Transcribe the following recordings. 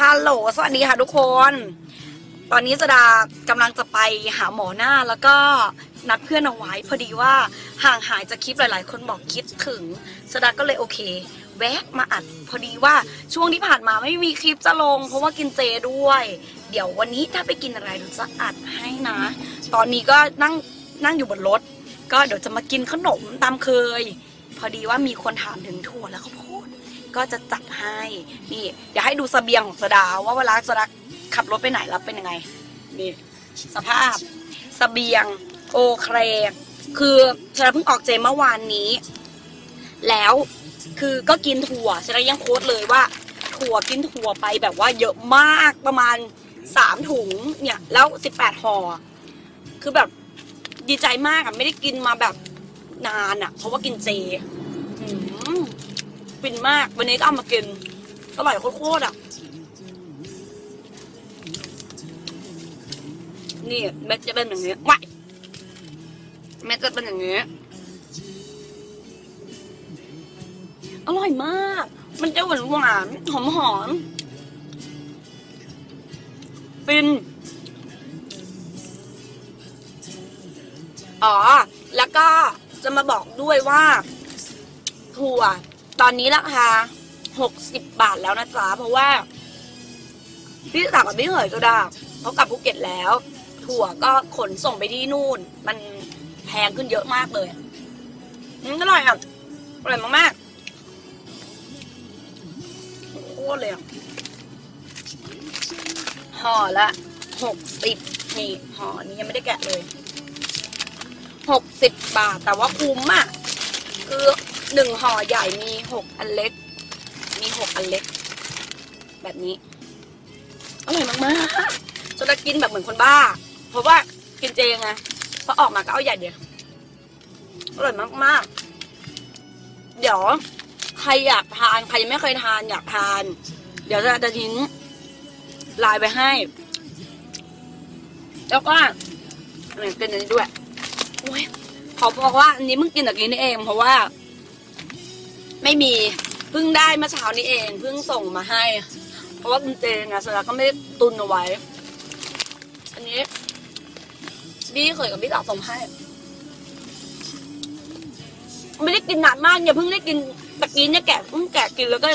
ฮัลโหล สวัสดีค่ะทุกคน ตอนนี้สดากำลังจะไปหาหมอหน้าแล้วก็นัดเพื่อนเอาไว้พอดีว่าห่างหายจากคลิปหลาย ๆ คนบอกคิดถึงสดาก็เลยโอเค แวะมาอัดพอดีว่าช่วงที่ผ่านมาไม่มีคลิปจะลง เพราะว่ากินเจด้วย เดี๋ยววันนี้ถ้าไปกินอะไรเดี๋ยวจะอัดให้นะ ตอนนี้ก็นั่งนั่งอยู่บนรถ ก็เดี๋ยวจะมากินขนมตามเคย พอดีว่ามีคนถามถึงถั่วแล้วข้าพด ก็จะจัดให้ นี่เดี๋ยวให้ดูสเสบียงของสดาว่าเวลาสดาขับรถไปไหนแล้วเป็นยังไง นี่ สภาพสเสบียง โอเค คือสดาเพิ่งออกเจเมื่อวานนี้ แล้วคือก็กินถั่วสดายังโค้ดเลยว่า ถั่วกินถั่วไปแบบว่าเยอะมากประมาณสามถุงเนี่ย แล้วสิบแปดห่อคือแบบดีใจมากอะ ไม่ได้กินมาแบบนานอะ เพราะว่ากินเจอืม ฟินมาก วันนี้ก็เอามากินอร่อยโคตรๆอะ นี่เม็ดจะเป็นอย่างนี้ว้ายเม็ดจะเป็นอย่างนี้ อร่อยมาก มันจะหวานหวานหอมหอมๆฟิน อ๋อ แล้วก็จะมาบอกด้วยว่าถั่ว ตอนนี้ราคาหกสิบบาทแล้วนะจ๊ะเพราะว่า พี่สั่งกับพี่เหยก็ได้เขากลับภูเก็ตแล้ว ถั่วก็ขนส่งไปที่นู่น มันแพงขึ้นเยอะมากเลยอืมอร่อยอะอร่อยมากๆโคตรเลยอะห่อละหกสิบนี่ห่อนี้ยังไม่ได้แกะเลยหกสิบบาทแต่ว่าคุ้มอะคือ หนึ่งห่อใหญ่มีหกอันเล็ก มีหกอันเล็ก แบบนี้ อร่อยมากๆจะกินแบบเหมือนคนบ้า เพราะว่ากินเจไงพอออกมาก็เอาใหญ่เดียวอร่อยมากๆ เดี๋ยวใครอยากทานใครยังไม่เคยทานอยากทาน เดี๋ยวจะจะทิ้งลน์ไปให้ แล้วก็เนี่ยกินอันนี้ด้วยโอ้ยขอบอกว่าอันนี้เพิ่งกินตะกี้นี่เองเพราะว่า ไม่มีเพิ่งได้เมื่อเช้านี้เองเพิ่งส่งมาให้ เพราะว่าคุณเจนะสดาก็ไม่ได้ตุนเอาไว้ อันนี้บี้เคยกับพี่สาวส่งให้ ไม่ได้กินนานมากอย่าเพิ่งได้กินตะกี้เนี่ยแกะเพิ่งแกะกินแล้วก็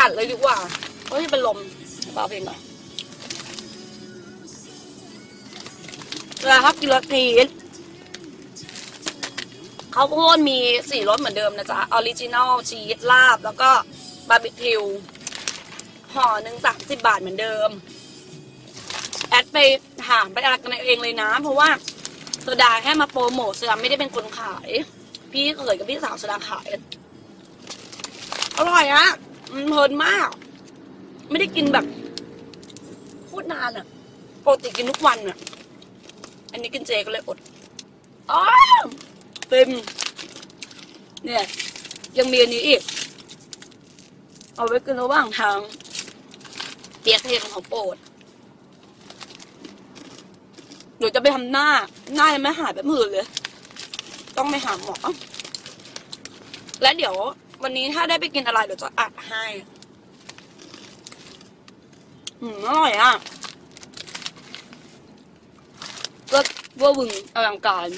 อัดเลยดีกว่าเพราะที่เป็นลมเบาเพลงหน่อยเวลาครับกินรสทีน ข้าวโพดมีสี่รสเหมือนเดิมนะจ๊ะออริจินอลชีสลาบ แล้วก็บาร์บีคิวห่อหนึ่งสามสิบบาทเหมือนเดิม แอดไปถามไปอะไรกันเองเลยนะ เพราะว่าสดาแค่มาโปรโมทสดาไม่ได้เป็นคนขาย พี่เขยกับพี่สาวสดาขาย อร่อยอะเพลินมาก ไม่ได้กินแบบโคตรนานอะปกติกินทุกวันอะอันนี้กินเจก็เลยอดอ้า เต็ม เนี่ย ยังมีอันนี้อีก เอาไว้กินระหว่างทางเตียกเทงของโปรดหนูจะไปทำหน้า หน้ายังไม่หายแบบมือเลย ต้องไปหาหมอ และเดี๋ยววันนี้ถ้าได้ไปกินอะไรเดี๋ยวจะอัดให้อืมอร่อยอะก็ว่าบึงอลังการ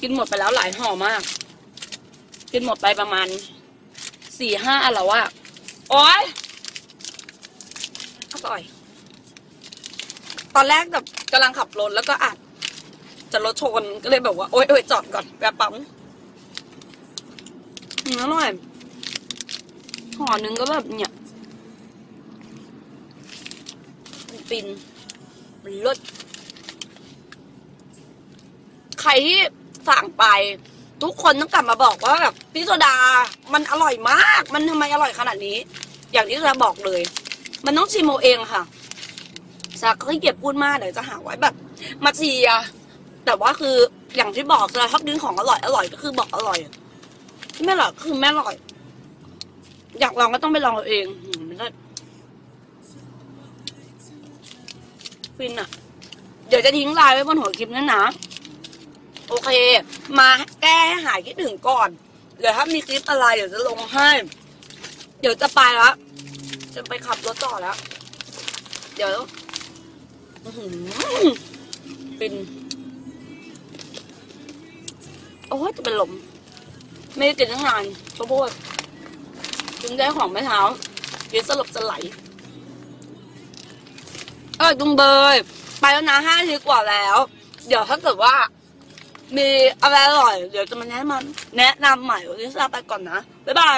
กินหมดไปแล้วหลายห่อมาก กินหมดไปประมาณสี่ห้าอันแล้วอะโอ๊ยอร่อย ตอนแรกแบบกำลังขับรถแล้วก็อัด จะรถชนก็เลยแบบว่า โอ๊ยโอ๊ยจอดก่อนแวะปั๊มอืมอร่อยห่อหนึ่งก็แบบเนี่ยมันฟินมันเลิศใครที่ สั่งไป ทุกคนต้องกลับมาบอกว่าแบบพี่โซดามันอร่อยมาก มันทำไมอร่อยขนาดนี้ อย่างที่เราบอกเลย มันต้องชิมเอาเองค่ะจาก็ขี้เกียจพูดมากเดี๋ยวจะหาไว้แบบ มาเชียแต่ว่าคืออย่างที่บอกเราชอบกินของอร่อยอร่อยก็คือบอกอร่อยไม่อร่อยคือไม่อร่อย อยากลองก็ต้องไปลองเอาเองมันก็ฟินอะเดี๋ยวจะทิ้งไลน์ไว้บนหัวคลิปนั่นนะ โอเค มาแก้ให้หายคิดถึงก่อน เดี๋ยวถ้ามีคลิปอะไรเดี๋ยวจะลงให้ เดี๋ยวจะไปละจะไปขับรถต่อแล้ว เดี๋ยวอื้อหือฟินโอ้ยจะเป็นลม ไม่ได้กินตั้งนานข้าวโพดจึงได้ของไม่เท้าเดี๋ยวสลบจะไหลเออจุงเบย ไปแล้วนะห้าทีกว่าแล้ว เดี๋ยวถ้าเกิดว่า มีอะไรอร่อย เดี๋ยวจะมาแนะนำแนะนำใหม่วันนี้ลาไปก่อนนะ บ๊ายบาย